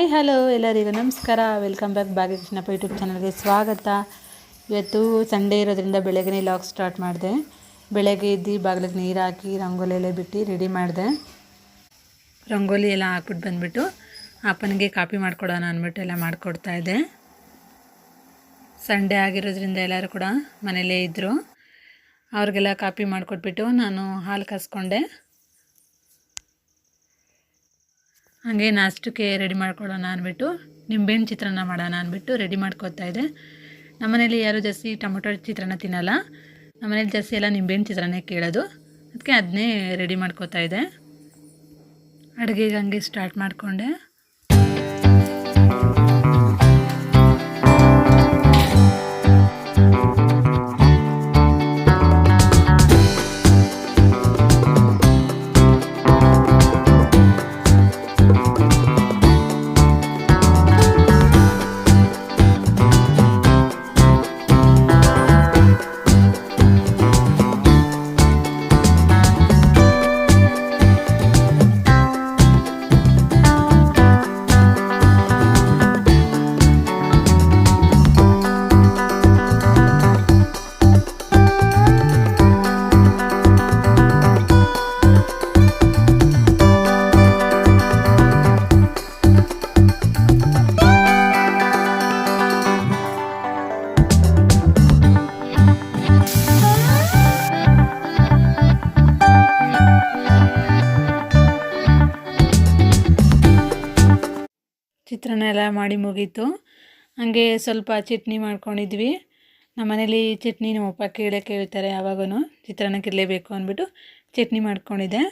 Hi hello ಎಲ್ಲರಿಗೂ ನಮಸ್ಕಾರ. Welcome back ಭಾಗ್ಯಕೃಷ್ಣಪ್ಪ YouTube ಚಾನಲ್ಗೆ ಸ್ವಾಗತ. ಇವತ್ತು ಸಂಡೇ ಇರೋದ್ರಿಂದ ಬೆಳಗ್ಗೆ ಲಾಗ್ ಸ್ಟಾರ್ಟ್ ಮಾಡಿದೆ. ಬೆಳಗ್ಗೆ ಎದ್ದು ಬಾಗಿಲಿಗೆ ನೀರು ಹಾಕಿ ರಂಗೋಲಿ ಎಲ್ಲ ಬಿಟ್ಟು ರೆಡಿ ಮಾಡಿದೆ. ರಂಗೋಲಿ ಎಲ್ಲ ಹಾಕ್ಬಿಟ್ಟು ಬಂದುಬಿಟ್ಟು ಅಪ್ಪನಿಗೆ ಕಾಪಿ ಮಾಡಿಕೊಡೋಣ ಅಂದ್ಬಿಟ್ಟು ಎಲ್ಲ ಮಾಡಿಕೊಡ್ತಾ ಇದ್ದೆ. ಸಂಡೇ ಆಗಿರೋದ್ರಿಂದ ಎಲ್ಲರೂ ಕೂಡ ಮನೇಲೇ ಇದ್ದರು ಅವ್ರಿಗೆಲ್ಲ ಕಾಪಿ ಮಾಡಿಕೊಟ್ಬಿಟ್ಟು ನಾನು ಹಾಲು ಕಾಸ್ಕೊಂಡೆ. ಹಾಗೆ ನಾಷ್ಟಕ್ಕೆ ರೆಡಿ ಮಾಡ್ಕೊಳ್ಳೋಣ ಅಂದ್ಬಿಟ್ಟು ನಿಂಬೆಹಣ್ಣು ಚಿತ್ರಾನ್ನ ಮಾಡೋಣ ಅಂದ್ಬಿಟ್ಟು ರೆಡಿ ಮಾಡ್ಕೊತಾ ಇದೆ. ನಮ್ಮನೇಲಿ ಯಾರು ಜಾಸ್ತಿ ಟೊಮೊಟೊ ಚಿತ್ರಾನ್ನ ತಿನ್ನಲ್ಲ. ನಮ್ಮನೇಲಿ ಜಾಸ್ತಿ ಎಲ್ಲ ನಿಂಬೆಹಣ್ಣು ಚಿತ್ರಾನ್ನ ಕೇಳೋದು. ಅದಕ್ಕೆ ಅದನ್ನೇ ರೆಡಿ ಮಾಡ್ಕೋತಾ ಇದೆ. ಅಡುಗೆಗೆ ಹಂಗೆ ಸ್ಟಾರ್ಟ್ ಮಾಡಿಕೊಂಡೆ. ಚಿತ್ರಾನ್ನ ಎಲ್ಲ ಮಾಡಿ ಮುಗೀತು. ಹಾಗೆ ಸ್ವಲ್ಪ ಚಟ್ನಿ ಮಾಡ್ಕೊಂಡಿದ್ವಿ. ನಮ್ಮನೇಲಿ ಚಟ್ನಿ ನಮ್ಮಪ್ಪ ಕೇಳೇ ಕೇಳ್ತಾರೆ ಯಾವಾಗೂ ಚಿತ್ರಾನ್ನಕ್ಕೆ ಇರಲೇಬೇಕು ಅಂದ್ಬಿಟ್ಟು ಚಟ್ನಿ ಮಾಡ್ಕೊಂಡಿದ್ದೆ.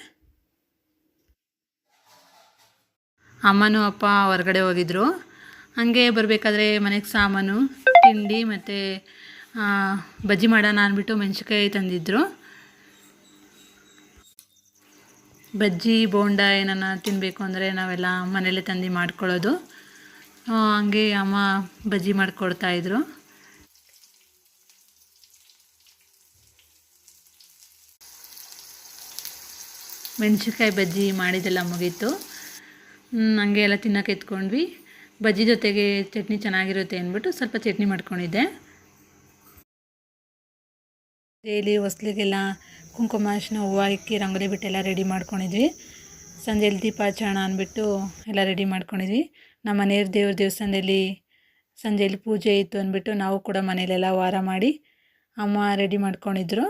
ಅಮ್ಮನೂ ಅಪ್ಪ ಹೊರಗಡೆ ಹೋಗಿದ್ರು. ಹಾಗೆ ಬರಬೇಕಾದ್ರೆ ಮನೆಗೆ ಸಾಮಾನು, ತಿಂಡಿ ಮತ್ತು ಬಜ್ಜಿ ಮಾಡೋಣ ಅಂದ್ಬಿಟ್ಟು ಮೆಣಸಿನ್ಕಾಯಿ ತಂದಿದ್ದರು ಬಜ್ಜಿ, ಬೋಂಡ ಏನನ್ನ ತಿನ್ನಬೇಕು ಅಂದರೆ ನಾವೆಲ್ಲ ಮನೇಲೆ ತಂದು ಮಾಡ್ಕೊಳ್ಳೋದು. ಹಂಗೆ ಅಮ್ಮ ಬಜ್ಜಿ ಮಾಡಿಕೊಡ್ತಾಯಿದ್ರು ಮೆಣಸಿನ್ಕಾಯಿ ಬಜ್ಜಿ ಮಾಡಿದೆಲ್ಲ ಮುಗೀತು. ಹಂಗೆ ಎಲ್ಲ ತಿನ್ನೋಕೆ ಎತ್ಕೊಂಡ್ವಿ. ಬಜ್ಜಿ ಜೊತೆಗೆ ಚಟ್ನಿ ಚೆನ್ನಾಗಿರುತ್ತೆ ಅಂದ್ಬಿಟ್ಟು ಸ್ವಲ್ಪ ಚಟ್ನಿ ಮಾಡ್ಕೊಂಡಿದ್ದೆ. ಡೈಲಿ ಹೊಸ್ಲಿಗೆಲ್ಲ ಕುಂಕುಮ ಅರಿಶಿನ ಹೂವು ಇಕ್ಕಿ ರಂಗೋಲಿ ಬಿಟ್ಟೆಲ್ಲ ರೆಡಿ ಮಾಡ್ಕೊಂಡಿದ್ವಿ. ಸಂಜೆಯಲ್ಲಿ ದೀಪಾಚರಣ ಅಂದ್ಬಿಟ್ಟು ಎಲ್ಲ ರೆಡಿ ಮಾಡ್ಕೊಂಡಿದ್ವಿ. ನಮ್ಮ ಮನೆಯವ್ರ ದೇವ್ರ ದೇವಸ್ಥಾನದಲ್ಲಿ ಸಂಜೆಯಲ್ಲಿ ಪೂಜೆ ಇತ್ತು ಅಂದ್ಬಿಟ್ಟು ನಾವು ಕೂಡ ಮನೇಲೆಲ್ಲ ವಾರ ಮಾಡಿ ಅಮ್ಮ ರೆಡಿ ಮಾಡ್ಕೊಂಡಿದ್ರು.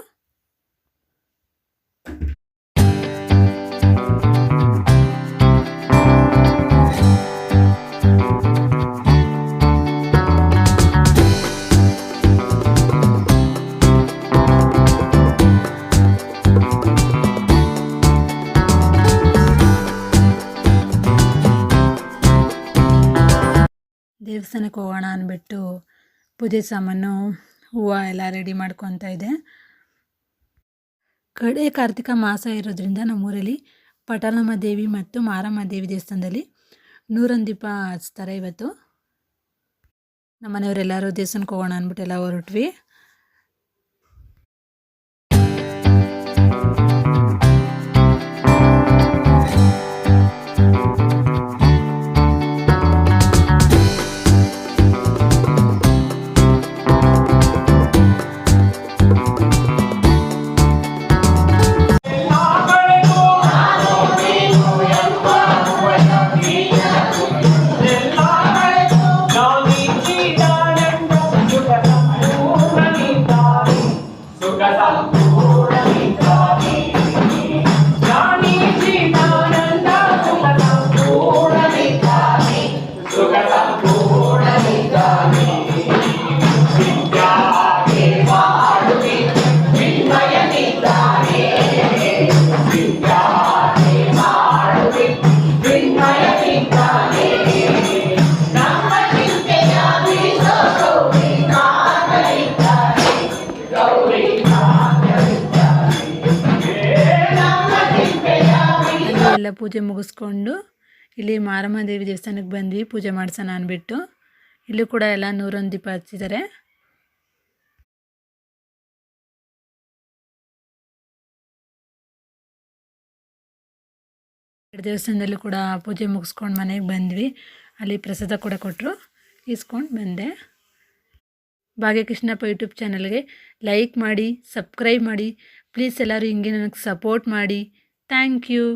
ದೇವಸ್ಥಾನಕ್ಕೆ ಹೋಗೋಣ ಅಂದ್ಬಿಟ್ಟು ಪೂಜೆ ಸಾಮಾನು, ಹೂವು ಎಲ್ಲ ರೆಡಿ ಮಾಡ್ಕೊತಾ ಇದೆ. ಕಡೆ ಕಾರ್ತಿಕ ಮಾಸ ಇರೋದ್ರಿಂದ ನಮ್ಮೂರಲ್ಲಿ ಪಟಾಲಮ್ಮ ದೇವಿ ಮತ್ತು ಮಾರಮ್ಮ ದೇವಿ ದೇವಸ್ಥಾನದಲ್ಲಿ ನೂರೊಂದು ದೀಪ ಹಚ್ತಾರೆ ಇವತ್ತು. ನಮ್ಮ ಮನೆಯವರೆಲ್ಲರೂ ದೇವಸ್ಥಾನಕ್ಕೆ ಹೋಗೋಣ ಅಂದ್ಬಿಟ್ಟು ಎಲ್ಲ ಹೊರಟ್ವಿ. ಎಲ್ಲ ಪೂಜೆ ಮುಗಿಸ್ಕೊಂಡು ಇಲ್ಲಿ ಮಾರಮ್ಮ ದೇವಿ ದೇವಸ್ಥಾನಕ್ಕೆ ಬಂದ್ವಿ, ಪೂಜೆ ಮಾಡ್ಸೋಣ ಅಂದ್ಬಿಟ್ಟು. ಇಲ್ಲೂ ಕೂಡ ಎಲ್ಲ ನೂರೊಂದು ದೀಪ ಹಚ್ಚಿದ್ದಾರೆ. ದೇವಸ್ಥಾನದಲ್ಲೂ ಕೂಡ ಪೂಜೆ ಮುಗಿಸ್ಕೊಂಡು ಮನೆಗೆ ಬಂದ್ವಿ. ಅಲ್ಲಿ ಪ್ರಸಾದ ಕೂಡ ಕೊಟ್ಟರು. ಇಸ್ಕೊಂಡು ಬಂದೆ. ಭಾಗ್ಯಕೃಷ್ಣಪ್ಪ ಯೂಟ್ಯೂಬ್ ಚಾನಲ್ಗೆ ಲೈಕ್ ಮಾಡಿ, ಸಬ್ಸ್ಕ್ರೈಬ್ ಮಾಡಿ. ಪ್ಲೀಸ್ ಎಲ್ಲರೂ ಹಿಂಗೆ ನನಗೆ ಸಪೋರ್ಟ್ ಮಾಡಿ. Thank you.